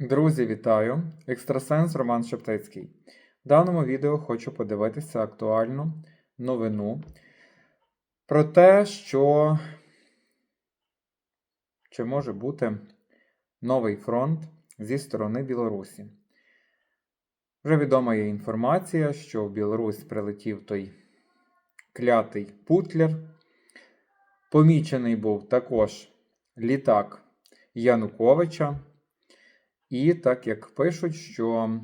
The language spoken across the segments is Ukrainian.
Друзі, вітаю! Екстрасенс Роман Шептицький. В даному відео хочу подивитися актуальну новину про те, що чи може бути новий фронт зі сторони Білорусі. Вже відома є інформація, що в Білорусь прилетів той клятий Путлер. Помічений був також літак Януковича. І так як пишуть, що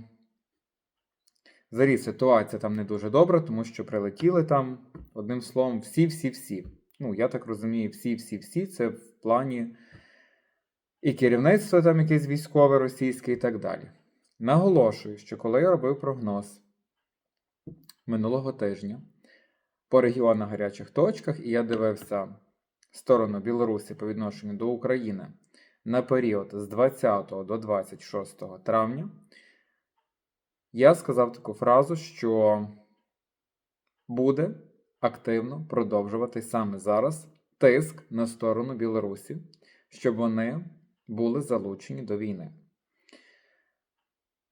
взагалі ситуація там не дуже добра, тому що прилетіли там, одним словом, всі-всі-всі. Ну, я так розумію, всі-всі-всі це в плані і керівництво там якесь військове російське і так далі. Наголошую, що коли я робив прогноз минулого тижня по регіонах гарячих точках, і я дивився сторону Білорусі по відношенню до України на період з 20 до 26 травня, я сказав таку фразу, що буде активно продовжувати саме зараз тиск на сторону Білорусі, щоб вони були залучені до війни.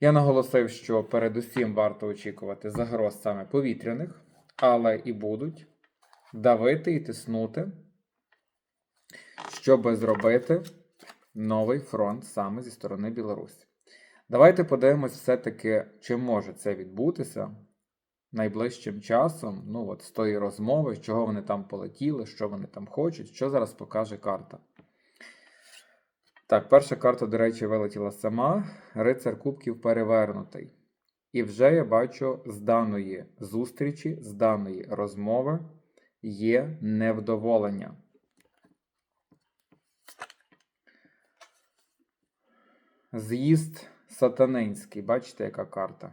Я наголосив, що передусім варто очікувати загроз саме повітряних, але і будуть давити і тиснути, щоб зробити новий фронт саме зі сторони Білорусі. Давайте подивимось все-таки, чи може це відбутися найближчим часом. Ну, от з тої розмови, чого вони там полетіли, що вони там хочуть, що зараз покаже карта. Так, перша карта, до речі, вилетіла сама. Рицар Кубків перевернутий. І вже я бачу з даної зустрічі, з даної розмови є невдоволення. З'їзд сатанинський, бачите, яка карта?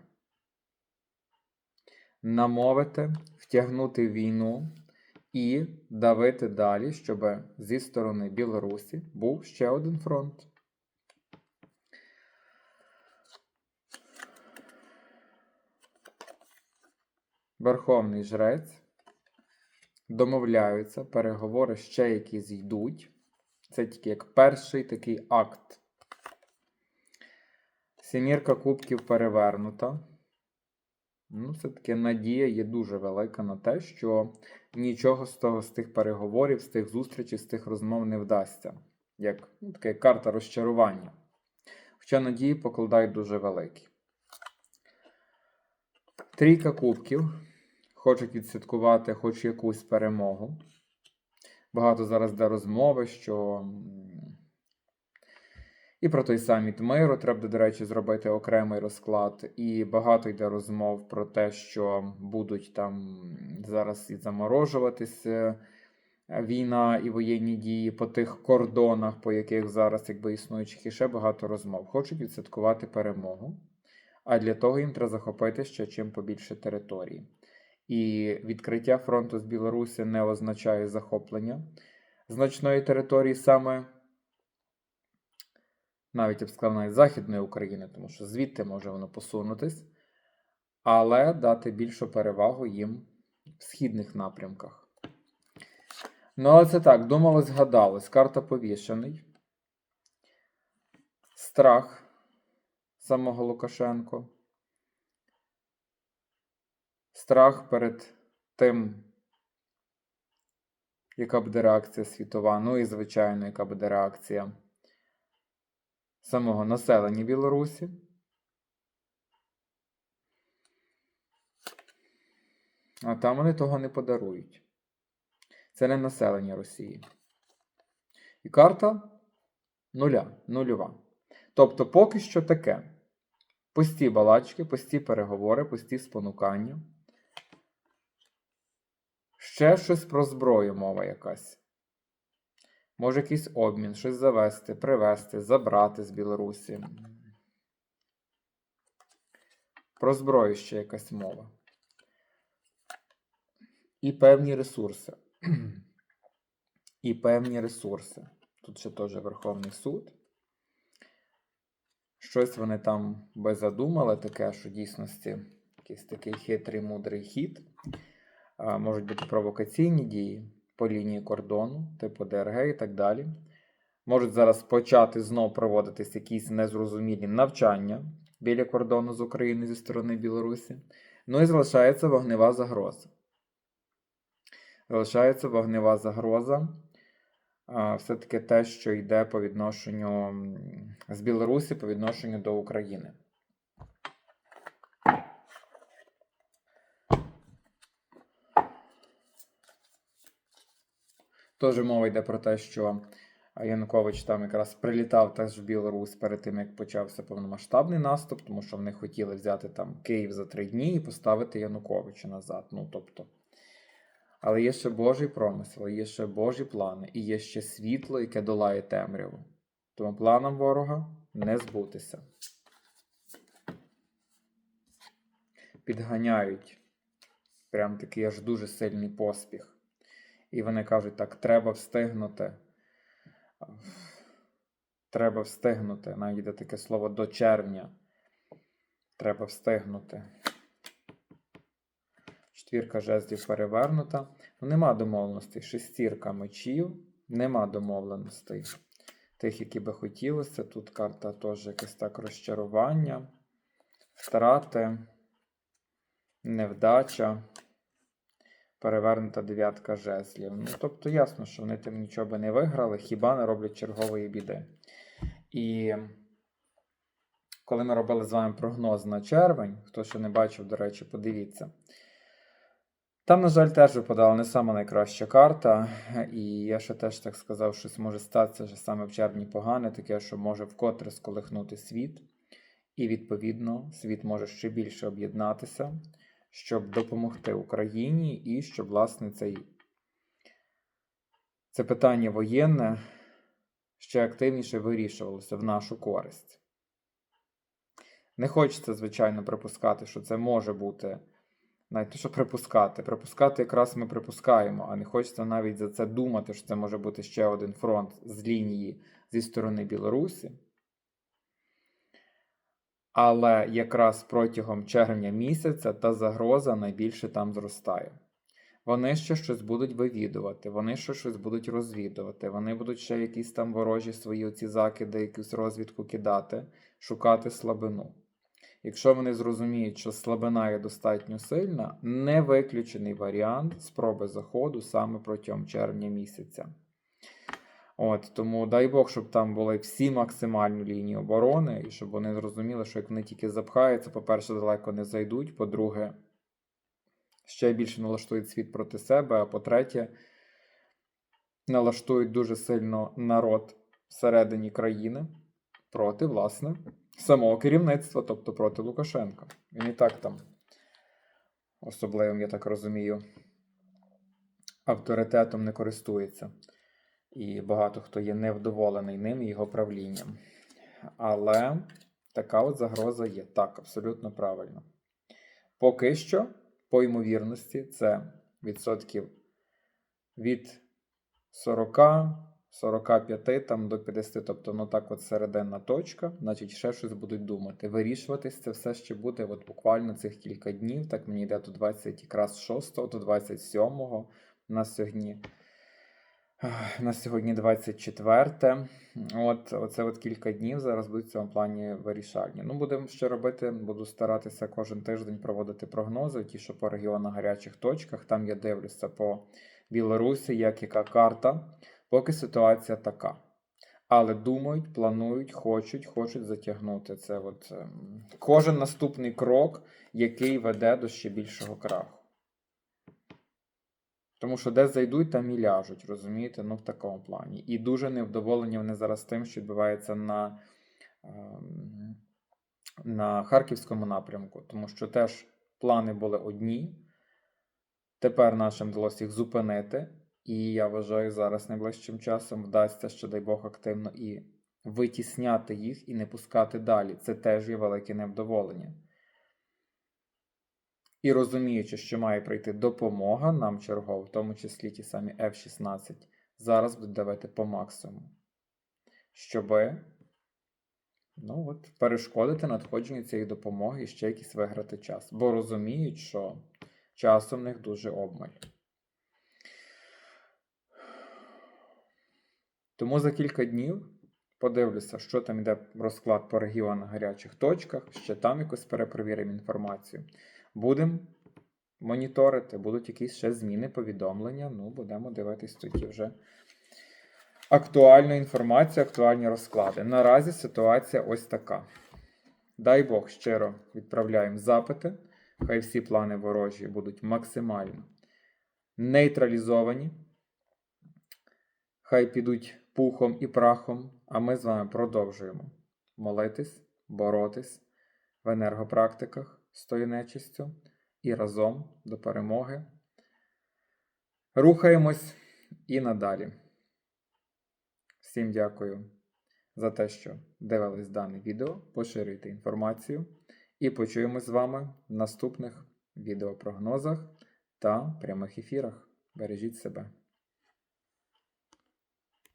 Намовити, втягнути війну і давити далі, щоб зі сторони Білорусі був ще один фронт. Верховний жрець. Домовляються, переговори ще які зійдуть. Це тільки як перший такий акт. Сімірка кубків перевернута. Ну, все-таки надія є дуже велика на те, що нічого з того, з тих переговорів, з тих зустрічей, з тих розмов не вдасться. Як ну, така карта розчарування. Хоча надії покладають дуже великі. Трійка кубків. Хочуть відсвяткувати хоч якусь перемогу. Багато зараз йде розмови, що і про той саміт миру треба, до речі, зробити окремий розклад. І багато йде розмов про те, що будуть там зараз і заморожуватися війна і воєнні дії по тих кордонах, по яких зараз якби існуючих, і ще багато розмов. Хочуть відсвяткувати перемогу. А для того їм треба захопити ще чим побільше території. І відкриття фронту з Білорусі не означає захоплення значної території саме навіть я б сказав, навіть Західної України, тому що звідти може воно посунутись, але дати більшу перевагу їм в східних напрямках. Ну, але це так, думалось, гадалось. Карта повішений. Страх самого Лукашенко. Страх перед тим, яка буде реакція світова. Ну і, звичайно, яка буде реакція самого населення Білорусі. А там вони того не подарують. Це не населення Росії. І карта нуля, нульова. Тобто, поки що таке. Пусті балачки, пусті переговори, пусті спонукання. Ще щось про зброю мова якась. Може якийсь обмін, щось завести, привезти, забрати з Білорусі. Про зброю ще якась мова. І певні ресурси. І певні ресурси. Тут ще теж Верховний суд. Щось вони там би задумали, таке, що в дійсності якийсь такий хитрий мудрий хід. Можуть бути провокаційні дії по лінії кордону, типу ДРГ і так далі. Можуть зараз почати знов проводитись якісь незрозумілі навчання біля кордону з України зі сторони Білорусі. Ну і залишається вогнева загроза. Залишається вогнева загроза. Все-таки те, що йде по відношенню з Білорусі по відношенню до України. Теж мова йде про те, що Янукович там якраз прилітав теж в Білорусь перед тим, як почався повномасштабний наступ, тому що вони хотіли взяти там Київ за три дні і поставити Януковича назад. Ну тобто. Але є ще Божий промисел, є ще Божі плани, і є ще світло, яке долає темряву. Тому планам ворога не збутися. Підганяють прям такий аж дуже сильний поспіх. І вони кажуть, так, треба встигнути. Треба встигнути. Навіть йде таке слово до червня. Треба встигнути. Четвірка жезлів перевернута. Ну, нема домовленостей. Шестірка мечів. Нема домовленостей. Тих, які би хотілося. Тут карта теж якесь так розчарування, втрати, невдача. Перевернута дев'ятка жезлів. Ну, тобто ясно, що вони тим нічого би не виграли, хіба не роблять чергової біди. І коли ми робили з вами прогноз на червень, хто ще не бачив, до речі, подивіться. Там, на жаль, теж випадала не сама найкраща карта, і я ще теж так сказав, щось може статися що саме в червні погане, таке, що може вкотре сколихнути світ, і, відповідно, світ може ще більше об'єднатися, щоб допомогти Україні і щоб, власне, цей, це питання воєнне ще активніше вирішувалося в нашу користь. Не хочеться, звичайно, припускати, що це може бути. Навіть те, що припускати. Припускати якраз ми припускаємо, а не хочеться навіть за це думати, що це може бути ще один фронт з лінії зі сторони Білорусі. Але якраз протягом червня місяця та загроза найбільше там зростає. Вони ще щось будуть вивідувати, вони ще щось будуть розвідувати, вони будуть ще якісь там ворожі свої оці закиди, якусь розвідку кидати, шукати слабину. Якщо вони зрозуміють, що слабина є достатньо сильна, не виключений варіант спроби заходу саме протягом червня місяця. От, Тому дай Бог, щоб там були всі максимальні лінії оборони, і щоб вони зрозуміли, що як вони тільки запхаються, по-перше, далеко не зайдуть, по-друге, ще більше налаштують світ проти себе, а по-третє, налаштують дуже сильно народ всередині країни проти, власне, самого керівництва, тобто проти Лукашенка. Він і так там особливим, я так розумію, авторитетом не користується. І багато хто є невдоволений ним і його правлінням. Але така от загроза є. Так, абсолютно правильно. Поки що, по ймовірності, це відсотків від 40, 45 там, до 50, тобто ну так от серединна точка, значить ще щось будуть думати. Вирішуватись це все ще буде от буквально цих кілька днів. Так мені йде до 20 якраз 6, до 27 на сьогодні. На сьогодні 24. От, Оце от кілька днів зараз будуть в цьому плані вирішальні. Ну, будемо ще робити, буду старатися кожен тиждень проводити прогнози, ті, що по регіонах гарячих точках. Там я дивлюся по Білорусі, як яка карта. Поки ситуація така. Але думають, планують, хочуть, хочуть затягнути. Це от ем, кожен наступний крок, який веде до ще більшого краху. Тому що де зайдуть, там і ляжуть, розумієте? Ну, в такому плані. І дуже невдоволені вони зараз тим, що відбувається на, ем, на Харківському напрямку, тому що теж плани були одні. Тепер нашим вдалося їх зупинити. І я вважаю, зараз найближчим часом вдасться, що дай Бог активно і витісняти їх і не пускати далі. Це теж є велике невдоволення. І розуміючи, що має прийти допомога нам чергово, в тому числі ті самі F-16, зараз будуть давати по максимуму, щоб ну, от, перешкодити надходження цієї допомоги і ще якийсь виграти час. Бо розуміють, що часу в них дуже обмаль. Тому за кілька днів подивлюся, що там йде розклад по регіонах гарячих точках, ще там якось перепровіримо інформацію. Будемо моніторити, будуть якісь ще зміни, повідомлення. Ну, будемо дивитись тоді вже актуальну інформацію, актуальні розклади. Наразі ситуація ось така. Дай Бог щиро відправляємо запити. Хай всі плани ворожі будуть максимально нейтралізовані. Хай підуть пухом і прахом, а ми з вами продовжуємо молитись, боротись в енергопрактиках з тою нечистю і разом до перемоги. Рухаємось і надалі. Всім дякую за те, що дивились дане відео. Поширюйте інформацію і почуємось з вами в наступних відеопрогнозах та прямих ефірах. Бережіть себе.